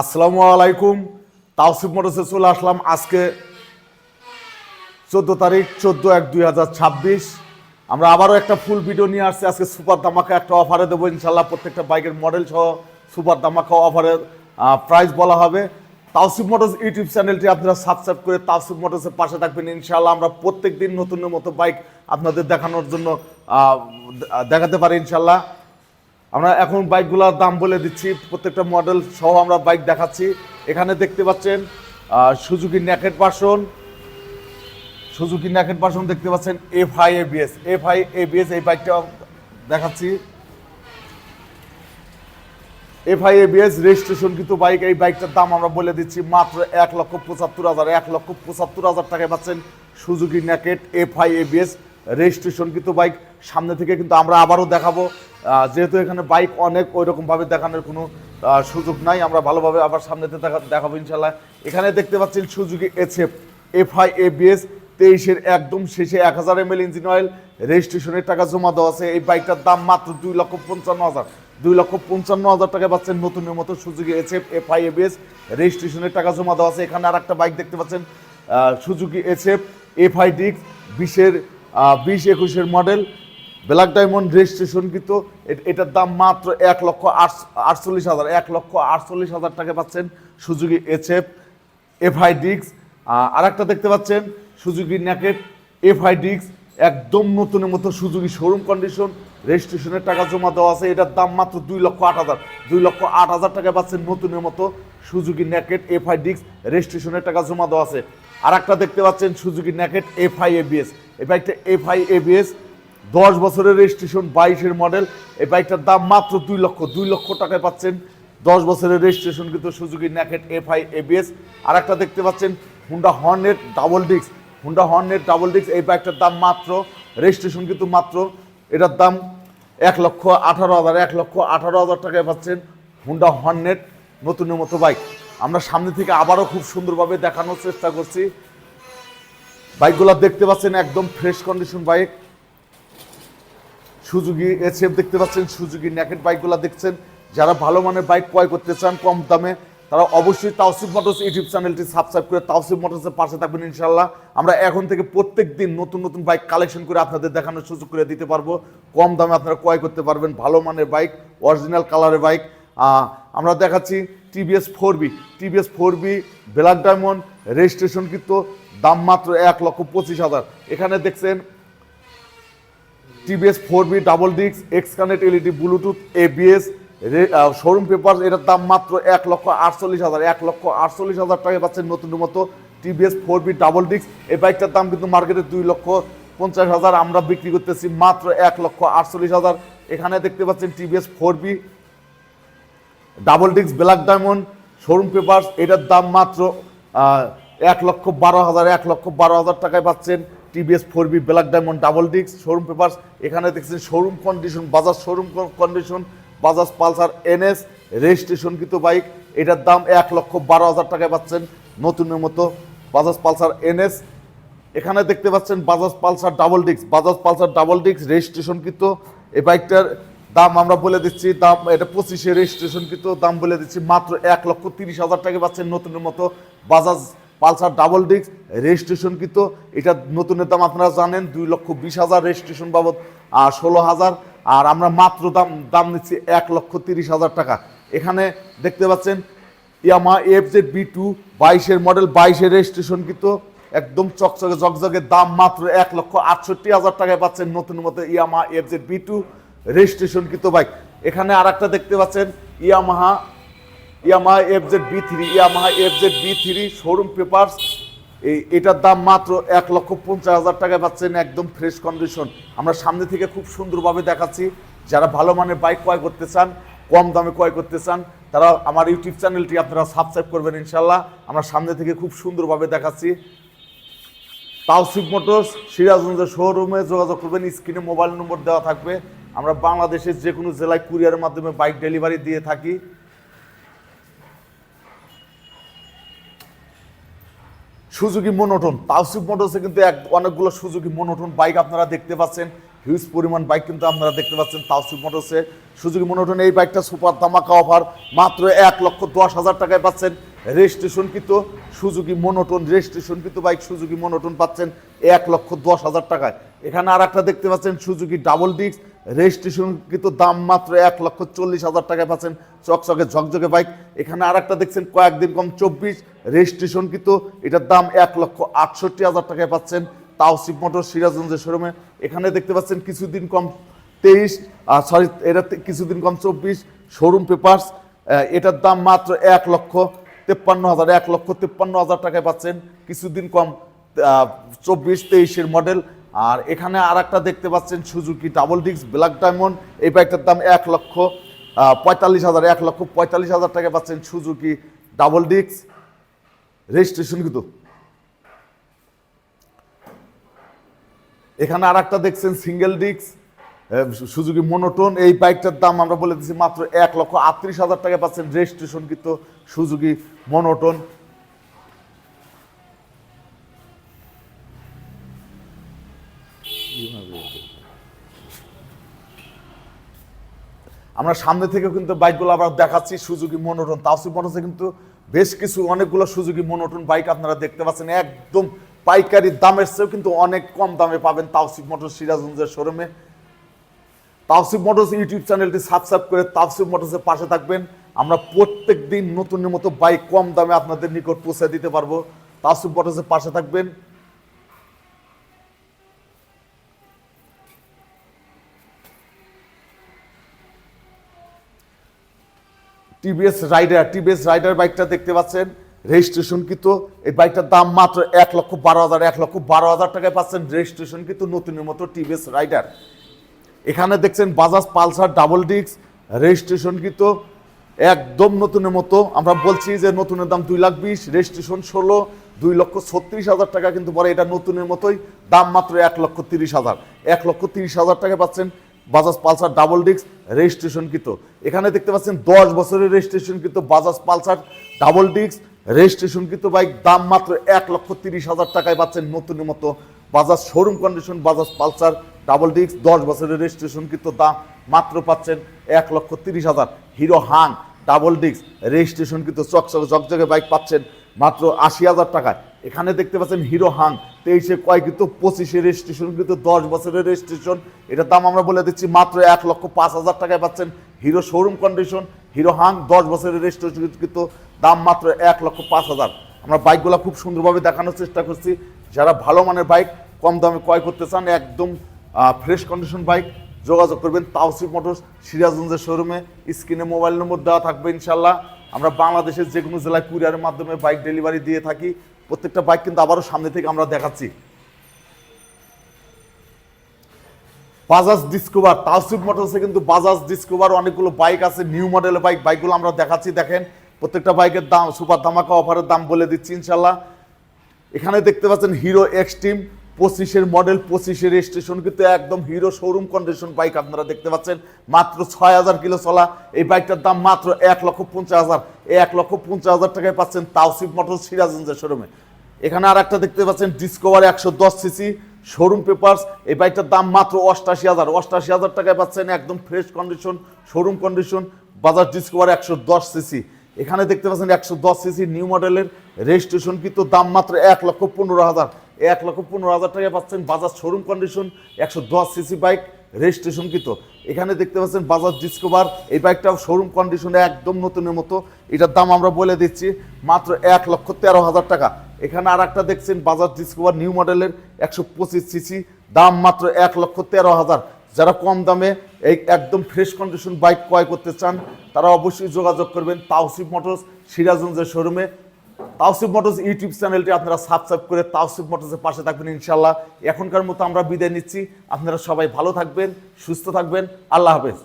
আসসালামু আলাইকুম। তাওসিফ মোটরসে চলে আসলাম আজকে চোদ্দ তারিখ, চোদ্দ এক দুই হাজার ছাব্বিশ। আমরা আবারও একটা ফুল ভিডিও নিয়ে আসছি। আজকে সুপার দামাকা একটা অফারে দেবো। ইনশাল্লাহ প্রত্যেকটা বাইকের মডেল সহ সুপার দামাকা অফারের প্রাইস বলা হবে। তাওসিফ মোটরস ইউটিউব চ্যানেলটি আপনারা সাবস্ক্রাইব করে তাওসিফ মোটরসের পাশে থাকবেন। ইনশাল্লাহ আমরা প্রত্যেক দিন নতুনের মতো বাইক আপনাদের দেখানোর জন্য দেখাতে পারি ইনশাল্লাহ আমরা এখন বাইকগুলোর দাম বলে দিচ্ছি। প্রত্যেকটা মডেল সহ আমরা বাইক দেখাচ্ছি। এখানে দেখতে পাচ্ছেন Suzuki naked version Suzuki naked version দেখতে পাচ্ছেন F I ABS F I ABS এই বাইকটা দেখাচ্ছি। এফ আই এবিএস রেজিস্ট্রেশন কিন্তু বাইক এই বাইকটার দাম আমরা বলে দিচ্ছি মাত্র এক লক্ষ পঁচাত্তর হাজার। এক লক্ষ পঁচাত্তর হাজার টাকায় পাচ্ছেন Suzuki naked F I ABS registration কিন্তু বাইক সামনে থেকে কিন্তু আমরা আবারও দেখাবো। যেহেতু এখানে বাইক অনেক ওই রকমভাবে দেখানোর কোনো সুযোগ নাই। আমরা ভালোভাবে আবার সামনেতে দেখা দেখাবো ইনশাল্লাহ। এখানে দেখতে পাচ্ছেন এসএফ এফ আই এবিএস তেইশের একদম শেষে এক হাজার এম এল ইঞ্জিন অয়েল রেজিস্ট্রেশনের টাকা জমা দেওয়া আছে। এই বাইকটার দাম মাত্র দুই লক্ষ পঞ্চান্ন হাজার। দুই লক্ষ পঞ্চান্ন হাজার টাকা পাচ্ছেন নতুনের মতো এসএফ এফ আই এবিএস রেজিস্ট্রেশনের টাকা জমা দেওয়া আছে। এখানে আর একটা বাইক দেখতে পাচ্ছেন এসএফ এফ আই ডিক্স বিশের বিশ একুশের মডেল ব্ল্যাক ডায়মন্ড রেজিস্ট্রেশন কিন্তু এ- এটার দাম মাত্র এক লক্ষ আটচল্লিশ হাজার, এক লক্ষ আটচল্লিশ হাজার টাকা পাচ্ছেন সুজুকি এসএফ এফআই ডিক্স আর একটা দেখতে পাচ্ছেন, সুজুকি ন্যাকেট, এফআই ডিক্স একদম নতুনের মতো সুজুকি শোরুম কন্ডিশন। রেজিস্ট্রেশনের টাকা জমা দেওয়া আছে, এটার দাম মাত্র দুই লক্ষ আট হাজার, দুই লক্ষ আট হাজার টাকা পাচ্ছেন নতুনের মতো সুজুকি ন্যাকেট, এফআই ডিক্স রেজিস্ট্রেশনের টাকা জমা দেওয়া আছে। আর একটা দেখতে পাচ্ছেন সুজুকি ন্যাকেট, এফআই এবিএস। এই বাইকটা এফআই এবিএস। দশ বছরের রেজিস্ট্রেশন বাইশের মডেল এই বাইকটার দাম মাত্র দুই লক্ষ দুই লক্ষ টাকায় পাচ্ছেন। দশ বছরের রেজিস্ট্রেশন কিন্তু সুজুকি ন্যাকেট এফআই এবিএস আর একটা দেখতে পাচ্ছেন হুন্ডা হর্নেট ডাবল ডিক্স হুন্ডা হর্নেট ডাবল ডিক্স এই বাইকটার দাম মাত্র রেজিস্ট্রেশন কিন্তু মাত্র, এটার দাম এক লক্ষ আঠারো হাজার, এক লক্ষ আঠারো হাজার টাকায় পাচ্ছেন হুন্ডা হর্নেট নতুনের মতো বাইক আমরা সামনে থেকে আবারও খুব সুন্দরভাবে দেখানোর চেষ্টা করছি। বাইকগুলো দেখতে পাচ্ছেন, একদম fresh condition bike Suzuki SF দেখতে পাচ্ছেন, সুজুকি ন্যাকেট বাইকগুলো দেখছেন। যারা ভালো মানের বাইক ক্রয় করতে চান কম দামে, তারা অবশ্যই তাওসিফ মোটরস ইউটিউব চ্যানেলটি সাবস্ক্রাইব করে তাওসিফ মোটরসের পাশে থাকবেন ইনশাল্লাহ আমরা এখন থেকে প্রত্যেক দিন নতুন নতুন বাইক কালেকশন করে আপনাদের দেখানোর সুযোগ করে দিতে পারব। কম দামে আপনারা ক্রয় করতে পারবেন ভালো মানের বাইক অরিজিনাল কালারের বাইক আমরা দেখাচ্ছি TVS four V TVS four V black diamond registration দাম মাত্র এক লক্ষ পঁচিশ হাজার। এখানে দেখছেন টিভিএস ফোর বি ডাবল ডিক্স X connect LED Bluetooth ABS showroom paper এটার দাম মাত্র এক লক্ষ আটচল্লিশ হাজার, এক লক্ষ আটচল্লিশ হাজার টাকা পাচ্ছেন নতুন মতো টিভিএস ফোর বি ডাবল ডিক্স এই বাইকটার দাম কিন্তু মার্কেটে দুই লক্ষ পঞ্চাশ হাজার, আমরা বিক্রি করতেছি মাত্র এক লক্ষ আটচল্লিশ হাজার। এখানে দেখতে পাচ্ছেন টিভিএস ফোর বি ডাবল ডিক্স ব্ল্যাক ডায়মন্ড শোরুম পেপার এটার দাম মাত্র এক লক্ষ বারো হাজার, এক লক্ষ বারো হাজার টাকায় পাচ্ছেন। TVS four V black diamond, double ডিক্স শোরুম পেপার এখানে দেখছেন showroom condition, Bajaj showroom condition, Bajaj Pulsar, NS registration কিন্তু বাইক, এটার দাম এক লক্ষ বারো হাজার টাকায় পাচ্ছেন নতুনের মতো বাজাজ পালসার, এনএস। এখানে দেখতে পাচ্ছেন বাজাজ পালসার ডাবল ডিক্স বাজাজ পালসার ডাবল ডিক্স রেজিস্ট্রেশন কিন্তু এই বাইকটার দাম আমরা বলে দিচ্ছি, দাম এটা পঁচিশে রেজিস্ট্রেশন কিন্তু দাম বলে দিচ্ছি মাত্র এক লক্ষ তিরিশ হাজার টাকা পাচ্ছেন নতুনের মতো বাজাজ পালসার ডাবল ডিক্স রেজিস্ট্রেশন কিন্তু এটা নতুনের দাম আপনারা জানেন, দুই লক্ষ বিশ হাজার রেজিস্ট্রেশন বাবদ আর ষোলো হাজার। আর আমরা মাত্র দাম দাম নিচ্ছি এক লক্ষ তিরিশ হাজার টাকা। এখানে দেখতে পাচ্ছেন, Yamaha F Z V two বাইশের মডেল বাইশের রেজিস্ট্রেশন কিন্তু একদম চকচকে জকজকে দাম মাত্র এক লক্ষ আটষট্টি হাজার টাকায় পাচ্ছেন নতুন মতো Yamaha F Z V two registration কিন্তু বাইক। এখানে আর একটা দেখতে পাচ্ছেন, Yamaha Yamaha F Z V three Yamaha F Z V three showroom papers এই, এটার দাম মাত্র এক লক্ষ পঞ্চাশ হাজার টাকায় পাচ্ছেন একদম ফ্রেশ কন্ডিশন আমরা সামনে থেকে খুব সুন্দরভাবে দেখাচ্ছি, যারা ভালো মানের বাইক ক্রয় করতে চান, কম দামে ক্রয় করতে চান, তারা আমার ইউটিউব চ্যানেলটি আপনারা সাবস্ক্রাইব করবেন ইনশাল্লাহ আমরা সামনে থেকে খুব সুন্দরভাবে দেখাচ্ছি। তাওসিফ মোটরস সিরাজগঞ্জের শোরুমে যোগাযোগ করবেন, স্ক্রিনে মোবাইল নম্বর দেওয়া থাকবে। আমরা বাংলাদেশের যে কোনো জেলায় কুরিয়ারের মাধ্যমে বাইক ডেলিভারি দিয়ে থাকি। সুজুকি মনোটন তাওসিফ মোটরসে কিন্তু এক, অনেকগুলো সুজুকি মনোটন বাইক আপনারা দেখতে পাচ্ছেন। হিউজ পরিমাণ বাইক কিন্তু আপনারা দেখতে পাচ্ছেন তাওসিফ মোটরসে সুজুকি মনোটন এই বাইকটা সুপার ধামাকা অফার মাত্র এক লক্ষ দশ হাজার টাকায় পাচ্ছেন। রেজিস্ট্রেশন কিন্তু সুজুকি মনোটন রেজিস্ট্রেশন কিন্তু বাইক সুজুকি মনোটন পাচ্ছেন এক লক্ষ দশ হাজার টাকায়। এখানে আর একটা দেখতে পাচ্ছেন সুজুকি ডাবল ডিস্ক রেজিস্ট্রেশন কিন্তু দাম মাত্র এক লক্ষ চল্লিশ হাজার টাকায় পাচ্ছেন চকচকে ঝকঝকে বাইক। এখানে আর একটা দেখছেন, কয়েকদিন কম চব্বিশ রেজিস্ট্রেশন কিন্তু এটার দাম এক লক্ষ আটষট্টি হাজার টাকায় পাচ্ছেন তাওসিফ মোটর সিরাজগঞ্জের শোরুমে। এখানে দেখতে পাচ্ছেন কিছুদিন কম তেইশ সরি এটা কিছুদিন কম চব্বিশ শোরুম পেপার্স। এটার দাম মাত্র এক লক্ষ তেপ্পান্ন হাজার, এক লক্ষ তেপ্পান্ন হাজার টাকায় পাচ্ছেন কিছুদিন কম চব্বিশ তেইশের মডেল। আর এখানে আর একটা দেখতে পাচ্ছেন Suzuki double disc, black diamond. এই বাইকটার দাম এক লক্ষ পঁয়তাল্লিশ হাজার, এক লক্ষ পঁয়তাল্লিশ হাজার টাকা পাচ্ছেন সুজুকি ডাবল ডিস্ক। রেজিস্ট্রেশন কিন্তু। এখানে আর একটা দেখছেন সিঙ্গেল ডিস্ক সুজুকি মনোটোন। এই বাইকটার দাম আমরা বলে দিচ্ছি মাত্র এক লক্ষ আটত্রিশ হাজার টাকা পাচ্ছেন রেজিস্ট্রেশন কিন্তু সুজুকি মনোটোন। আমরা সামনে থেকে কিন্তু বাইকগুলো আবার দেখাচ্ছি, সুজুকি মনোটন। তাওসিফ মোটরসে কিন্তু বেশ কিছু, অনেকগুলো সুজুকি মনোটন বাইক আপনারা দেখতে পাচ্ছেন। একদম পাইকারি দামের চেয়েও কিন্তু অনেক কম দামে পাবেন তাওসিফ মোটর সিরাজগঞ্জের শোরুমে। তাওসিফ মোটরস ইউটিউব চ্যানেলটি সাবস্ক্রাইব করে তাওসিফ মোটরসের পাশে থাকবেন। আমরা প্রত্যেক দিন নতুনের মতো বাইক কম দামে আপনাদের নিকট পৌঁছে দিতে পারব। তাওসিফ মোটরসের পাশে থাকবেন। টিভিএস রাইডার টিভিএস রাইডার বাইকটা দেখতে পাচ্ছেন। রেজিস্ট্রেশন কিন্তু এই বাইকটার দাম মাত্র এক লক্ষ বারো হাজার, এক লক্ষ বারো হাজার টাকায় পাচ্ছেন। রেজিস্ট্রেশন কিন্তু নতুনের মতো টিভিএস রাইডার। এখানে দেখছেন Bajaj Pulsar double disc registration কিন্তু একদম নতুনের মতো। আমরা বলছি যে নতুনের দাম দুই লাখ বিশ রেজিস্ট্রেশন ষোলো, দুই লক্ষ ছত্রিশ হাজার টাকা কিন্তু পরে এটা নতুনের মতোই। দাম মাত্র এক লক্ষ তিরিশ হাজার। এক লক্ষ তিরিশ হাজার টাকা পাচ্ছেন Bajaj Pulsar double disc registration কিন্তু এখানে দেখতে পাচ্ছেন দশ বছরের রেজিস্ট্রেশন কিন্তু Bajaj Pulsar double disc registration কিন্তু বাইক। দাম মাত্র এক লক্ষ তিরিশ হাজার টাকায় পাচ্ছেন নতুনের মতো Bajaj showroom condition Bajaj Pulsar double disc. দশ বছরের রেজিস্ট্রেশন কিন্তু দাম মাত্র পাচ্ছেন এক লক্ষ তিরিশ হাজার। Hero Hang double disc registration কিন্তু চকচকে জকজকে বাইক পাচ্ছেন মাত্র আশি হাজার টাকায়। এখানে দেখতে পাচ্ছেন হিরো হাং, তেইশে কয় কিন্তু পঁচিশে রেজিস্ট্রেশন কিন্তু দশ বছরের রেজিস্ট্রেশন এটার দাম আমরা বলে দিচ্ছি মাত্র এক লক্ষ পাঁচ হাজার টাকায় পাচ্ছেন hero showroom condition hero Hang দশ বছরের রেজিস্ট্রেশন কিন্তু দাম মাত্র এক লক্ষ পাঁচ হাজার। আমরা বাইকগুলো খুব সুন্দরভাবে দেখানোর চেষ্টা করছি। যারা ভালো মানের বাইক কম দামে ক্রয় করতে চান, একদম ফ্রেশ কন্ডিশন বাইক যোগাযোগ করবেন তাওসিফ মোটরস, সিরাজগঞ্জের শোরুমে স্ক্রিনে মোবাইল নম্বর দেওয়া থাকবে ইনশাল্লাহ আমরা বাংলাদেশের যে কোনো জেলায় কুরিয়ারের মাধ্যমে বাইক ডেলিভারি দিয়ে থাকি। প্রত্যেকটা বাইক কিন্তু আবারও সামনে থেকে আমরা দেখাচ্ছি। বাজাজ ডিসকভার তাওসিফ মোটরসে কিন্তু বাজাজ ডিসকভার অনেকগুলো বাইক আছে নিউ মডেলের বাইক বাইকগুলো আমরা দেখাচ্ছি, দেখেন। প্রত্যেকটা বাইকের দাম, সুপার ধামাকা অফারের দাম বলে দিচ্ছি ইনশাল্লাহ এখানে দেখতে পাচ্ছেন হিরো এক্সট্রিম পঁচিশের মডেল পঁচিশের স্টেশন কিন্তু একদম হিরো শোরুম কন্ডিশন বাইক আপনারা দেখতে পাচ্ছেন। মাত্র ছয় হাজার কিলো চলা, এই বাইকটার দাম মাত্র এক লক্ষ পঞ্চাশ হাজার। এক লক্ষ পঞ্চাশ হাজার টাকায় পাচ্ছেন তাওসিফ মোটর সিরাজগঞ্জের শোরুমে এখানে আর একটা দেখতে পাচ্ছেন ডিসকভার একশো দশ সিসি শোরুম পেপারস এই বাইকটার দাম মাত্র অষ্টাশি হাজার। অষ্টাশি হাজার টাকায় পাচ্ছেন একদম fresh condition showroom condition Bajaj Discover একশো দশ সিসি। এখানে দেখতে পাচ্ছেন একশো দশ সিসি নিউ মডেলের রেজিস্ট্রেশন কিন্তু দাম মাত্র এক লক্ষ পনেরো হাজার। এক লক্ষ পনেরো হাজার টাকায় পাচ্ছেন বাজাজ শোরুম কন্ডিশন একশো দশ সিসি বাইক রেজিস্ট্রেশন কিন্তু। এখানে দেখতে পাচ্ছেন বাজাজ ডিসকভার এই বাইকটাও শোরুম কন্ডিশনে একদম নতুনের মতো। এটার দাম আমরা বলে দিচ্ছি মাত্র এক লক্ষ তেরো হাজার টাকা। এখানে আর একটা দেখছেন বাজাজ ডিসকভার নিউ মডেলের একশো পঁচিশ সিসি, দাম মাত্র এক লক্ষ তেরো হাজার। যারা কম দামে এই একদম ফ্রেশ কন্ডিশন বাইক ক্রয় করতে চান, তারা অবশ্যই যোগাযোগ করবেন তাওসিফ মোটরস সিরাজগঞ্জের শোরুমে তাওসিফ মোটরস ইউটিউব চ্যানেলটি আপনারা সাবস্ক্রাইব করে তাওসিফ মোটরসের পাশে থাকবেন ইনশাল্লাহ এখনকার মতো আমরা বিদায় নিচ্ছি। আপনারা সবাই ভালো থাকবেন, সুস্থ থাকবেন। আল্লাহ হাফেজ।